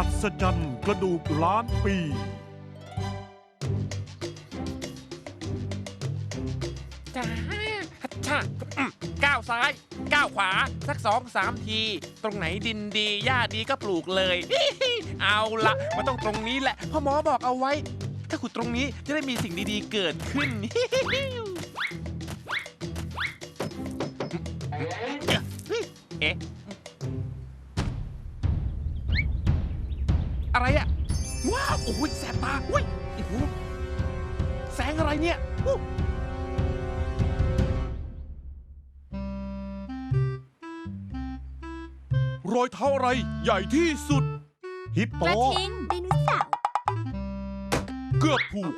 อัศจรรย์กระดูกล้านปี จ้าฮัชชะอืมก้าวซ้าย ก้าวขวา สักสองสามที ตรงไหนดินดี หญ้าดีก็ปลูกเลย เอาละมันต้องตรงนี้แหละพ่อหมอบอกเอาไว้ ถ้าขุดตรงนี้จะได้มีสิ่งดีๆเกิดขึ้น เอ๊ะ อะไรอะว้าวโอ้ยแสบตาอุ้ยโอ้โหแสงอะไรเนี่ยอู้รอยเท้าอะไรใหญ่ที่สุด ฮิปโป กระทิงไดโนเสาร์เกือบผูก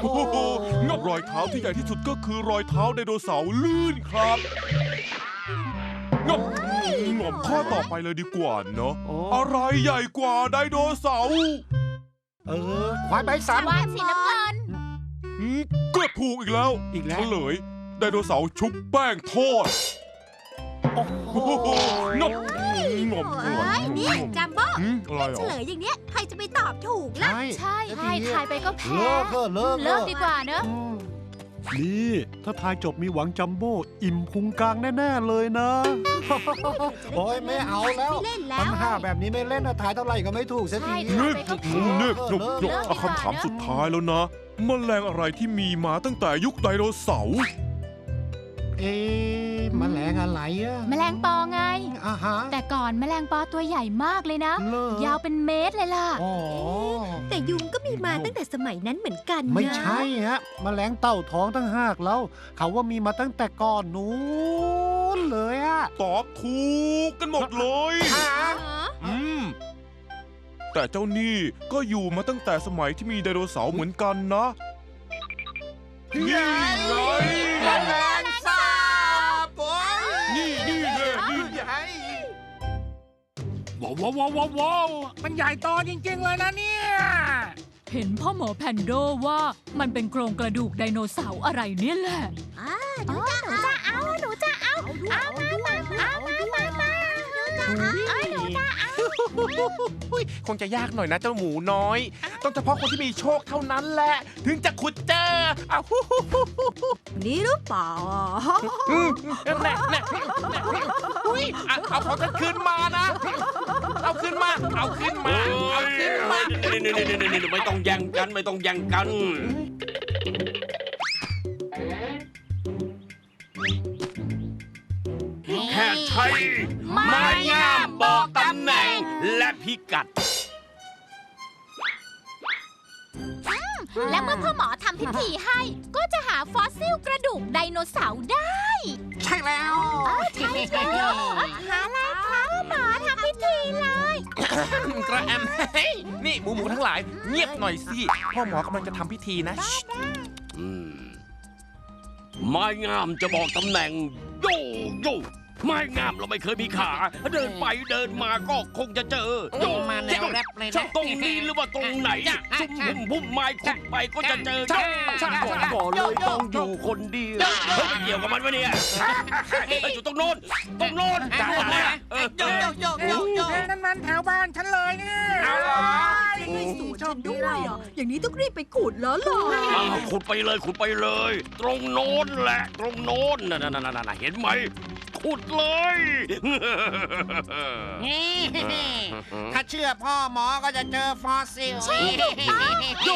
โอ้โหงับรอยเท้าที่ใหญ่ที่สุดก็คือรอยเท้าไดโนเสาร์ลื่นครับงับ งบข้อต่อไปเลยดีกว่าเนาะอะไรใหญ่กว่าไดโนเสาร์เออ ควายใบสัน วานสีน้ำเงินอืมเกือบผูกอีกแล้วอีกแล้ว เฉลยไดโนเสาร์ชุบแป้งทอดโอ้โหโอ้โหงบงบอร่อยนี่จัมโบ้อืมอะไรเหรเฉอลยอย่างเนี้ยใครจะไปตอบถูกล่ะ ใช่ใช่แล้วใช่ทีนี้ทายไปก็แพ้เลิกเถอะเลิกเลิกดีกว่าเนอะอืมนี่ ถ้าทายจบมีหวังจัมโบ้อิ่มพุงกลางแน่ ๆ เลยนะ โอ้ยไม่เอาแล้วไม่เล่นแล้ปัวญหาแบบนี้ไม่เล่นนะถ่ายเท่าไหร่ก็ไม่ถูกสักที ใช่นึกไปก็แพ้นึกยกยกเลิกดีกว่าเอาคำถามเนอะสุดท้ายแล้วนะมแมลงอะไรที่มีมาตั้งแต่ยุคไดโนเสาร์ เอ๊ะแมันแรงอะไรอะแมลงปอไงอ่าฮะ แต่ก่อนแมลงปอตัวใหญ่มากเลยนะเลิกยาวเป็นเมตรเลยล่ะ อ๋อแต่ยุงก็มีมาตั้งแต่สมัยนั้นเหมือนกันนะไม่ใช่ฮะแมลงเต่าท้องตั้งหากแล้ว เขาว่ามีมาตั้งแต่ก่อนนู้นเลยอะตอบถูกกันหมดเลย อืม แต่เจ้านี่ก็อยู่มาตั้งแต่สมัยที่มีไดโนเสาร์เหมือนกันนะ นี่ไง ว้าวว้าวว้าวว้าวว้าวมันใหญ่โตจริง ๆ เลยนะเนี่ยเห็นพ่อหมอแพนโดว่ามันเป็นโครงกระดูกไดโนเสาร์อะไรเนี่ยแหละ หนูจะหนูจะเอา หนูจะเอา เอามามาเอา คงจะยากหน่อยนะเจ้าหมูน้อย ต้องเฉพาะคนที่มีโชคเท่านั้นแหละ ถึงจะขุดเจออ้าวฮู้ฮู้ฮู้ฮู้ฮู้นี่หรือเปล่าอะอืมแน่แน่แน่อุ๊ยอะเอาของฉันคืนมานะ เอาคืนมา เอาคืนมา เอาคืนมานี่นี่นี่นี่นี่ไม่ต้องแย่งกันไม่ต้องแย่งกันแค่ใช้ไม้ และเมื่อพ่อหมอทำพิธีให้ ก็จะหาฟอสซิลกระดูกไดโนเสาร์ได้ ใช่แล้วใช่ใช่หาอะไรคะพ่อหมอทำพิธีเลย กระแอมเฮ้ยนี่หมูหมูทั้งหลาย เงียบหน่อยสิพ่อหมอกำลังจะทำพิธีนะอืมไม้งามจะบอกตำแหน่งโยโย ไม้งามเราไม่เคยมีขา เดินไปเดินมาก็คงจะเจอโยมาแนวแรปเลยนะช่างตรงนี้หรือว่าตรงไหนซุ่มพุ่มพุ่มไม้ขุดไปก็จะเจอใช่ช่างบอกบอกเลยต้องอยู่คนเดียวเฮ้ยไม่เกี่ยวกับมันวะเนี่ยเฮ้ยอยู่ตรงโน้นตรงโน้นจ้าเออโยโยโยโยโยนั่นมันแถวบ้านฉันเลยเนี่ยเอาเหรอสูตรฉันด้วยอะอย่างนี้ต้องรีบไปขุดแล้วล่ะอ้าวขุดไปเลยขุดไปเลย ตรงโน้นแหละ ตรงโน้นน่ะน่ะน่ะน่ะน่ะเห็นไหม ขุดเลย ถ้าเชื่อพ่อหมอก็จะเจอฟอสซิลโย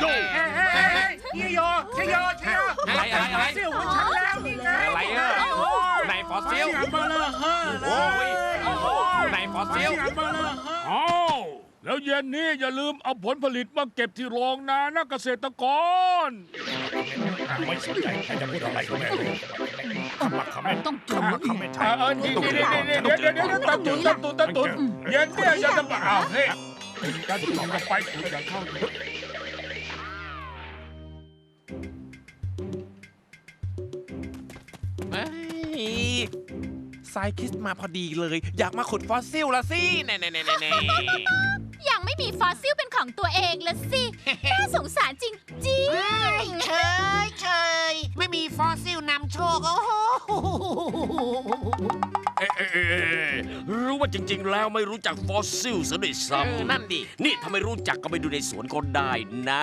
โยเฮ้ยเฮ้ยเฮ้ยเฮ้ยโยชโยชโยอะไรอะไรอะไรฟสซิลของฉันแล้วนี่ไงอะไรเออไหนฟอสซิลเบอร์เลอร์เฮอร์เลโอ้ยยไหนฟอสซิลเบอร์เลอร์เฮอร์อ้าว แล้วเย็นนี้อย่าลืมเอาผลผลิตมาเก็บที่โรงนานะเกษตรกร ไม่สนใจใครจะพูดอะไรก็ไม่รู้ขมักขมันต้องขมักขมันเออนี่นี่นี่นี่เดี๋ยวเดี๋ยวเดี๋ยวตัดตุนตัดตุนตัดตุนเย็นเนี่ยจะจะอ้าวเฮ้ยการตุนกันไปตุนกันเข้าเอ้ยไซคิสมาพอดีเลย อยากมาขุดฟอสซิลละสิแน่แน่แน่แน่ยังไมีฟอสซิลเป็นของตัวเองละสิ น่าสงสารจริงเฉยเฉยไม่มีฟอสซิลนำโชค โอ้โหรู้ว่าจริง ๆ แล้วไม่รู้จักฟอสซิลซะด้วยซ้ำนั่นดิ นี่ถ้าไม่รู้จักก็ไปดูในสวนก็ได้นะ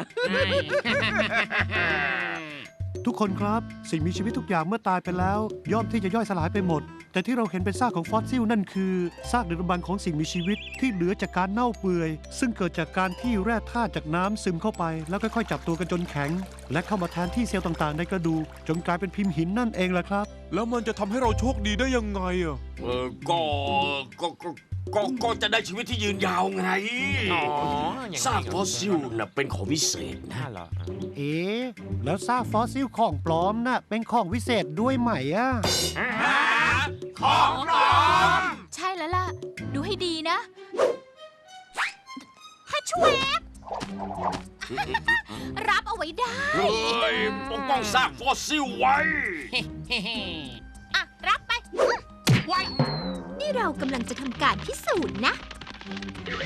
ทุกคนครับ สิ่งมีชีวิตทุกอย่างเมื่อตายไปแล้ว ย่อมที่จะย่อยสลายไปหมด แต่ที่เราเห็นเป็นซากของฟอสซิลนั่นคือซากดึกดำบรรพ์ของสิ่งมีชีวิตที่เหลือจากการเน่าเปื่อย ซึ่งเกิดจากการที่แร่ธาตุจากน้ำซึมเข้าไปแล้วค่อยๆจับตัวกันจนแข็ง และเข้ามาแทนที่เซลล์ต่างๆ ในกระดูกจนกลายเป็นพิมพ์หินนั่นเองแหละครับ แล้วมันจะทำให้เราโชคดีได้ยังไงอะ เออก็ก็ก็ก็ก็จะได้ชีวิตที่ยืนยาวไงอ๋ออย่างซากฟอสซิลน่ะเป็นของพิเศษนะ น่าเหรอเอ๊ะแล้วซากฟอสซิลของปลอมน่ะเป็นของวิเศษด้วยไหมอะ ใช่แล้วล่ะ ดูให้ดีนะถ้าช่วยรับเอาไว้ได้ เฮ้ยปกป้องซากฟอสซิลไว้ อะ รับไปนี่เรากำลังจะทำการพิสูจน์นะ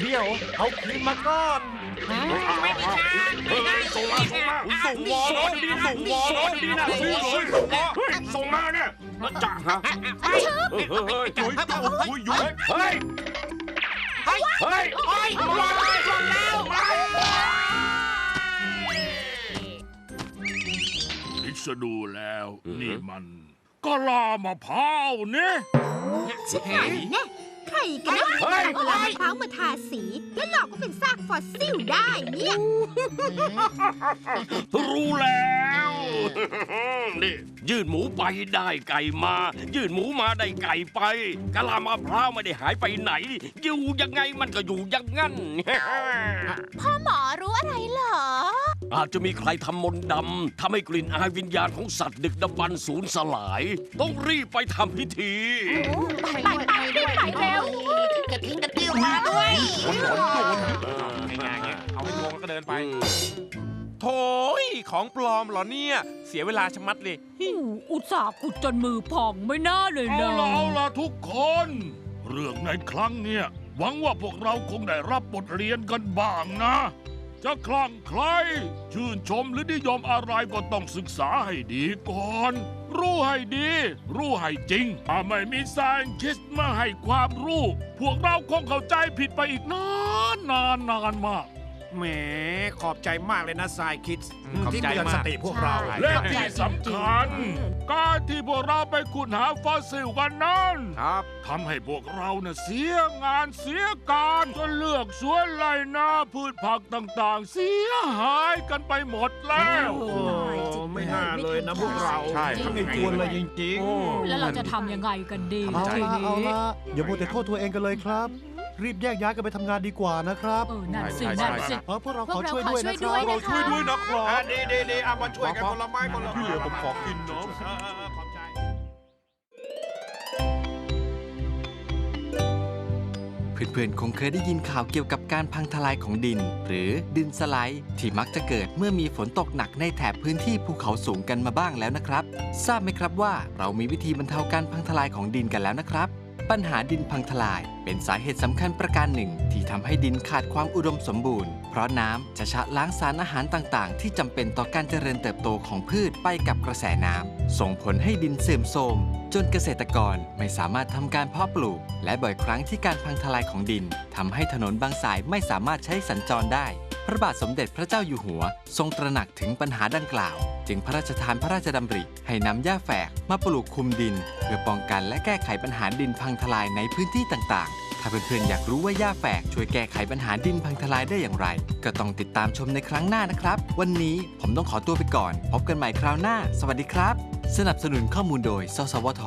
เดี๋ยวเอาคืนมาก่อนไม่มีทางเฮ้ยส่งมาส่งมาส่งวอแล้วดีส่งวอแล้วดีนะส่งเลยส่งวอเฮ้ยส่ จ่าฮะเฮ้ยเฮ้ยเฮ้ยยุ้ยยุ้ยยุ้ยเฮ้ยเฮ้ยเฮ้ยโอ้ยหมดเลยหมดแล้วคิดซะดูแล้ว นี่มัน ก็ลามะพร้าวเนี่ยชิบหายแน่ใครกันนะเฮ้ยเอากะลามะพร้าวมาทาสี แล้วหลอกว่าเป็นซากฟอสซิลได้เนี่ย รู้แล้ว นี่ยื่นหมูไปได้ไก่มา ยื่นหมูมาได้ไก่ไปกะลามะพร้าวไม่ได้หายไปไหน อยู่ยังไงมันก็อยู่อย่างงั้น พ่อหมอรู้อะไรเหรอ อาจจะมีใครทำมนต์ดำทำให้กลิ่นอายวิญญาณของสัตว์ดึกดำบรรพ์สูญสลาย ต้องรีบไปทำพิธี ไปไปไปรีบไปเร็วจะทิ้งกันติ้วมาด้วยง่ายๆเงี้ยเอาให้งงแล้วก็เดินไป โถยของปลอมเหรอเนี่ย เสียเวลาชะมัดเลยอู้อุตส่าห์ขุดจนมือพองไม่น่าเลยเอานะละเอาละทุกคน เรื่องในครั้งเนี้ยหวังว่าพวกเราคงได้รับบทเรียนกันบ้างนะ จะคลั่งใคร ชื่นชมหรือนิยมอะไรก็ต้องศึกษาให้ดีก่อน รู้ให้ดี รู้ให้จริง ถ้าไม่มีสายคิดมาให้ความรู้ พวกเราคงเข้าใจผิดไปอีกนานนานนานมาก แหมขอบใจมากเลยนะสายคิดอืมขอบที่ใจเตือนมากสติพวกเรา ใช่ และที่สำคัญ การที่พวกเราไปขุดหาฟอสซิลกันนั้นครับ ทำให้พวกเราเน่ะเสียงานเสียการจนเลือกสวนไรนาพืชผักต่างๆ เสียหายกันไปหมดแล้ว โอ้ไม่น่าเลยนะพวกเรา ใช่ไม่ควรเลยจริง แล้วเราจะทำยังไงกันดีเอาทีละเอานี้ ละอย่ามัวแต่โทษตัวเองกันเลยครับ รีบแยกย้ายกันไปทำงานดีกว่านะครับเออนั่นสิใช่ใช่นั่นสิ เออพวกเราพวขอกเราช่วยขอด้วยช่วนะยคด้รัวย บ เราช่วยด้วยนะครัอะบดีดีดีเอามาช่วยกันคนละไม้คนละที่เหลือผมขอกินเนอะเออเออขอบใจ เพื่อนๆ คงเคยได้ยินข่าวเกี่ยวกับการพังทลายของดิน หรือดินสไลด์ที่มักจะเกิดเมื่อมีฝนตกหนักในแถบพื้นที่ภูเขาสูงกันมาบ้างแล้วนะครับ ทราบไหมครับว่าเรามีวิธีบรรเทาการพังทลายของดินกันแล้วนะครับ ปัญหาดินพังทลาย เป็นสาเหตุสำคัญประการหนึ่ง ที่ทำให้ดินขาดความอุดมสมบูรณ์ เพราะน้ำจะชะล้างสารอาหารต่างๆ ที่จำเป็นต่อการเจริญเติบโตของพืชไปกับกระแสน้ำส่งผลให้ดินเสื่อมโทรมจนเกษตรกรไม่สามารถทำการเพาะปลูก และบ่อยครั้งที่การพังทลายของดินทำให้ถนนบางสายไม่สามารถใช้สัญจรได้ พระบาทสมเด็จพระเจ้าอยู่หัว ทรงตระหนักถึงปัญหาดังกล่าว จึงพระราชทานพระราชดำริ ให้นำหญ้าแฝกมาปลูกคุมดิน เพื่อป้องกันและแก้ไขปัญหาดินพังทลายในพื้นที่ต่างๆ ถ้าเพื่อนๆอยากรู้ว่าหญ้าแฝกช่วยแก้ไขปัญหาดินพังทลายได้อย่างไร ก็ต้องติดตามชมในครั้งหน้านะครับ วันนี้ผมต้องขอตัวไปก่อน พบกันใหม่คราวหน้า สวัสดีครับ สนับสนุนข้อมูลโดย สสวท